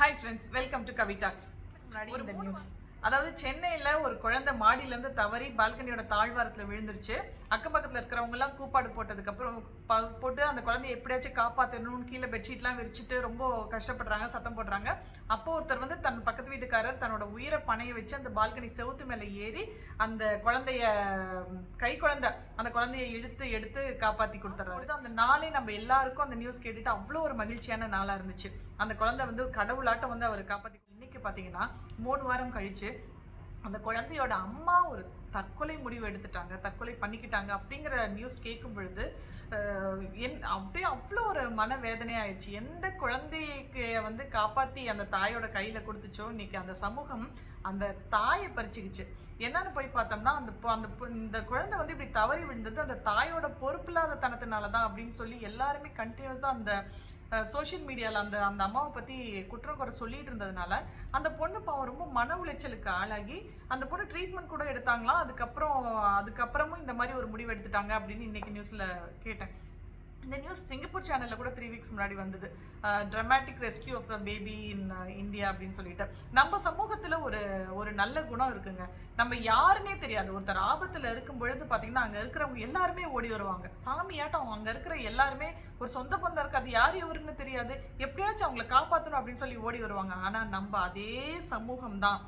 Hi friends welcome to Kavi talks முன்னாடி இந்த news அதாவது சென்னையில் ஒரு குழந்தை மாடியிலேருந்து தவறி பால்கனியோட தாழ்வாரத்தில் விழுந்துருச்சு. அக்கம் பக்கத்தில் இருக்கிறவங்க எல்லாம் கூப்பாடு போட்டதுக்கப்புறம் ப போட்டு அந்த குழந்தைய எப்படியாச்சும் காப்பாற்றணும்னு கீழே பெட்ஷீட்லாம் விரிச்சிட்டு ரொம்ப கஷ்டப்படுறாங்க சத்தம் போடுறாங்க. அப்போ ஒருத்தர் வந்து தன் பக்கத்து வீட்டுக்காரர் தன்னோட உயிரை பணைய வச்சு அந்த பால்கனி செவுத்து மேலே ஏறி அந்த குழந்தைய கை குழந்தை அந்த குழந்தைய இழுத்து எடுத்து காப்பாற்றி கொடுத்துட்றாரு அந்த நாளே நம்ம எல்லாருக்கும் அந்த நியூஸ் கேட்டுட்டு அவ்வளோ ஒரு மகிழ்ச்சியான நாளாக இருந்துச்சு. அந்த குழந்தை வந்து கடவுளாட்டம் வந்து அவர் காப்பாற்றி இன்னைக்கு பார்த்தீங்கன்னா மூணு வாரம் கழிச்சு அந்த குழந்தையோட அம்மா ஒரு தற்கொலை முடிவு எடுத்துட்டாங்க தற்கொலை பண்ணிக்கிட்டாங்க அப்படிங்கிற நியூஸ் கேட்கும் பொழுது என் அப்படியே அவ்வளோ ஒரு மன வேதனையாயிடுச்சு எந்த குழந்தைக்கு வந்து காப்பாற்றி அந்த தாயோட கையில் கொடுத்துச்சோ இன்னைக்கு அந்த சமூகம் அந்த தாயை பறிச்சுக்கிச்சு. என்னன்னு போய் பார்த்தோம்னா அந்த அந்த இந்த குழந்தை வந்து இப்படி தவறி விழுந்தது அந்த தாயோட பொறுப்பில்லாத தனத்தினால தான் அப்படின்னு சொல்லி எல்லாருமே கண்டினியூஸாக அந்த சோஷியல் மீடியாவில் அந்த அந்த அம்மாவை பற்றி குற்றம் குறை சொல்லிட்டு இருந்ததுனால அந்த பொண்ணு பாவம் ரொம்ப மன உளைச்சலுக்கு ஆளாகி அந்த பொண்ணு ட்ரீட்மெண்ட் கூட எடுத்தாங்களாம். அதுக்கப்புறம் அதுக்கப்புறமும் இந்த மாதிரி ஒரு முடிவு எடுத்துட்டாங்க அப்படின்னு இன்னைக்கு நியூஸில் கேட்டேன். இந்த நியூஸ் சிங்கப்பூர் சேனலில் கூட த்ரீ வீக்ஸ் முன்னாடி வந்தது. Dramatic rescue of baby in India அப்படின்னு சொல்லிட்டு. நம்ம சமூகத்தில் ஒரு ஒரு நல்ல குணம் இருக்குங்க. நம்ம யாருன்னே தெரியாது. ஒருத்தர் ஆபத்தில் இருக்கும் பொழுது பார்த்தீங்கன்னா அங்கே இருக்கிறவங்க எல்லாருமே ஓடி வருவாங்க. சாமியாட்டம் அங்கே இருக்கிற எல்லாருமே ஒரு சொந்த பந்தம் அது யார் எவருன்னு தெரியாது. எப்படியாச்சும் அவங்கள காப்பாற்றணும் அப்படின்னு சொல்லி ஓடி வருவாங்க. ஆனால் நம்ம அதே சமூகம் தான்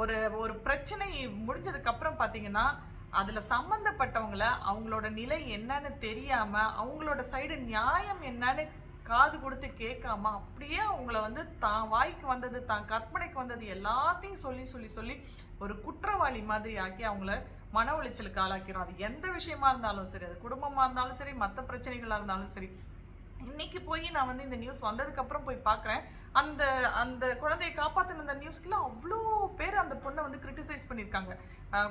ஒரு ஒரு பிரச்சனை முடிஞ்சதுக்கப்புறம் பார்த்தீங்கன்னா அதில் சம்மந்தப்பட்டவங்கள அவங்களோட நிலை என்னன்னு தெரியாமல் அவங்களோட சைடு நியாயம் என்னன்னு காது கொடுத்து கேட்காம அப்படியே அவங்கள வந்து தான் வாய்க்கு வந்தது தான் கற்பனைக்கு வந்தது எல்லாத்தையும் சொல்லி சொல்லி சொல்லி ஒரு குற்றவாளி மாதிரி ஆக்கி அவங்கள மன உளைச்சலுக்கு ஆளாக்கிறோம் அது எந்த விஷயமா இருந்தாலும் சரி அது குடும்பமாக இருந்தாலும் சரி மற்ற பிரச்சனைகளாக இருந்தாலும் சரி இன்னைக்கு போய் நான் வந்து இந்த நியூஸ் வந்ததுக்கு அப்புறம் போய் பார்க்குறேன். அந்த அந்த குழந்தையை காப்பாற்றின அந்த நியூஸ்க்குலாம் அவ்வளோ பேர் அந்த பொண்ணை வந்து கிரிட்டிசைஸ் பண்ணியிருக்காங்க.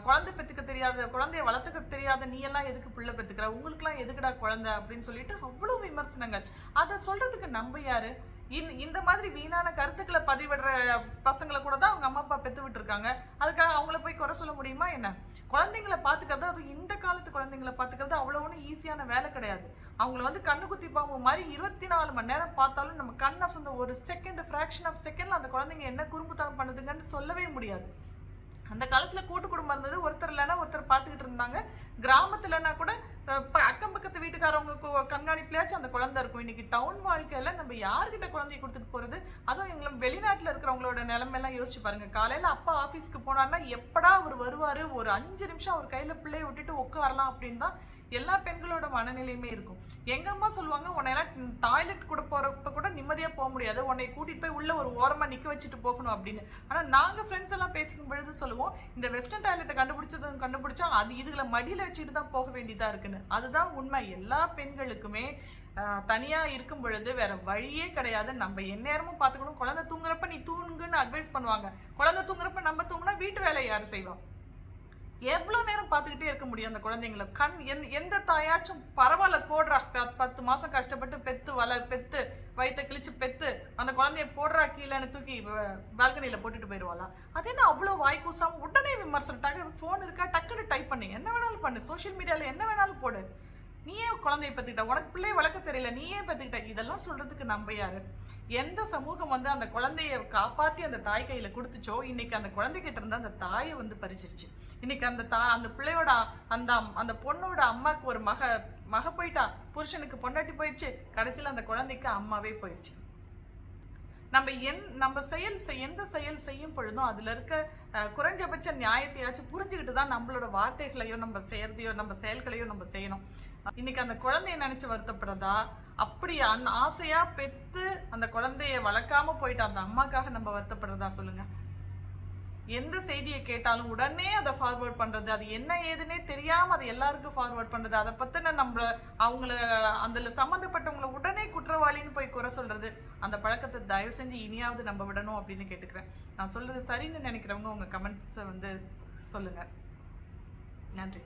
குழந்தை பெற்றுக்க தெரியாத குழந்தைய வளர்த்துக்க தெரியாத நீ எல்லாம் எதுக்கு பிள்ளை பெற்றுக்கிற? உங்களுக்குலாம் எதுக்குடா குழந்தை? அப்படின்னு சொல்லிட்டு அவ்வளோ விமர்சனங்கள். அதை சொல்கிறதுக்கு நம்ம யாரு? இந்த இந்த மாதிரி வீணான கருத்துக்களை பதிவிடுற பசங்களை கூட தான் அவங்க அம்மா அப்பா பெற்று விட்டுருக்காங்க. அதுக்காக அவங்கள போய் குறை சொல்ல முடியுமா என்ன? குழந்தைங்கள பார்த்துக்கிறது அது இந்த காலத்து குழந்தைங்கள பார்த்துக்கிறது அவ்வளோ ஒன்றும் ஈஸியான வேலை கிடையாது. அவங்கள வந்து கண்ணு குத்தி பாம்பு மாதிரி இருபத்தி நாலு மணி நேரம் பார்த்தாலும் நம்ம கண் அசந்த ஒரு செகண்ட் ஃப்ராக்ஷன் ஆஃப் செகண்டில் அந்த குழந்தைங்க என்ன குறும்புத்தனம் பண்ணுதுங்கன்னு சொல்லவே முடியாது. அந்த காலத்தில் கூட்டு குடும்பம் இருந்தது ஒருத்தர் இல்லைன்னா ஒருத்தர் பார்த்துக்கிட்டு இருந்தாங்க. கிராமத்துலனா கூட ப- பக்கத்து வீட்டுக்காரவங்க கண்காணிப்புலயாச்சும் அந்த குழந்தை இருக்கும். இன்னைக்கு டவுன் வாழ்க்கையில நம்ம யார்கிட்ட குழந்தைய கொடுத்துட்டு போறது? அதுவும் எங்களை வெளிநாட்டுல இருக்கிறவங்களோட நிலைமையெல்லாம் யோசிச்சு பாருங்க. காலையில அப்பா ஆபீஸ்க்கு போனார்னா எப்படா அவர் வருவாரு? ஒரு அஞ்சு நிமிஷம் அவர் கையில பிள்ளைய விட்டுட்டு உட்காரலாம் அப்படின்னு தான் எல்லா பெண்களோட மனநிலையுமே இருக்கும். எங்க அம்மா சொல்லுவாங்க உன்னையெல்லாம் டாய்லெட் கூட போறப்ப கூட நிம்மதியா போக முடியாது. உன்னை கூட்டிட்டு போய் உள்ள ஒரு ஓரமா நிக்க வச்சுட்டு போகணும் அப்படின்னு. ஆனா நாங்க ஃப்ரெண்ட்ஸ் எல்லாம் பேசிக்கும் பொழுது சொல்லுவோம் இந்த வெஸ்டர்ன் டாய்லெட்டை கண்டுபிடிச்சதும் கண்டுபிடிச்சா அது இதுல மடியில வச்சுட்டு தான் போக வேண்டியதா இருக்குன்னு. அதுதான் உண்மை. எல்லா பெண்களுக்குமே தனியாக தனியா இருக்கும் பொழுது வேற வழியே கிடையாது. நம்ம எந்நேரமும் பார்த்துக்கணும். குழந்தை தூங்குறப்ப நீ தூங்குன்னு அட்வைஸ் பண்ணுவாங்க. குழந்தை தூங்குறப்ப நம்ம தூங்குனா வீட்டு வேலை யாரு செய்வோம் எவ்வளோ நேரம் பார்த்துக்கிட்டே இருக்க முடியும் அந்த குழந்தைங்கள? கண் எந் எந்த தாயாச்சும் பரவாயில்ல போடுறா. பத்து மாதம் கஷ்டப்பட்டு பெத்து வள பெத்து வயிற்ற கிழிச்சு பெத்து அந்த குழந்தைய போடுறா கீழேன்னு தூக்கி பால்கனியில் போட்டுட்டு போயிடுவாளா அது என்ன அவ்வளோ வாய்க்கூசாம உடனே விமர்சனம் டக்கு ஃபோன் இருக்கா? டக்குன்னு டைப் பண்ணு. என்ன வேணாலும் பண்ணு. சோஷியல் மீடியாவில் என்ன வேணாலும் போடு. நீயே குழந்தைய பத்துக்கிட்ட உனக்கு பிள்ளைய வளர்க்க தெரியல நீயே பத்துக்கிட்ட. இதெல்லாம் சொல்றதுக்கு நம்ம யாரு? எந்த சமூகம் வந்து அந்த குழந்தைய காப்பாத்தி அந்த தாய் கையில கொடுத்துச்சோ இன்னைக்கு அந்த குழந்தைகிட்ட இருந்து அந்த தாயை வந்து பறிச்சிருச்சு. இன்னைக்கு அந்த தா அந்த பிள்ளையோட அந்த அந்த பொண்ணோட அம்மாவுக்கு ஒரு மக மக போயிட்டா புருஷனுக்கு பொண்டாட்டி போயிடுச்சு கடைசியில் அந்த குழந்தைக்கு அம்மாவே போயிடுச்சு நம்ம எந் நம்ம செயல் செய்- எந்த செயல் செய்யும் பொழுதும் அதுல இருக்க அஹ், குறைஞ்சபட்ச நியாயத்தையாச்சும் புரிஞ்சுக்கிட்டு தான் நம்மளோட வார்த்தைகளையோ நம்ம செய்யறதையோ நம்ம செயல்களையோ நம்ம செய்யணும். இன்னைக்கு அந்த குழந்தைய நினைச்சு வருத்தப்படுறதா? அப்படி அந் ஆசையா பெத்து அந்த குழந்தைய வளர்க்காம போயிட்டு அந்த அம்மாக்காக நம்ம வருத்தப்படுறதா சொல்லுங்க. எந்த செய்தியை கேட்டாலும் உடனே அதை ஃபார்வர்ட் பண்றது அது என்ன ஏதுன்னே தெரியாம அதை எல்லாருக்கும் ஃபார்வேர்ட் பண்றது. அதை பத்தின நம்ம அவங்கள அதுல சம்மந்தப்பட்டவங்கள உடனே குற்றவாளின்னு போய் குறை சொல்றது. அந்த பழக்கத்தை தயவு செஞ்சு இனியாவது நம்ம விடணும் அப்படின்னு கேட்டுக்கிறேன். நான் சொல்றது சரின்னு நினைக்கிறவங்க உங்க கமெண்ட்ஸை வந்து சொல்லுங்க. நன்றி.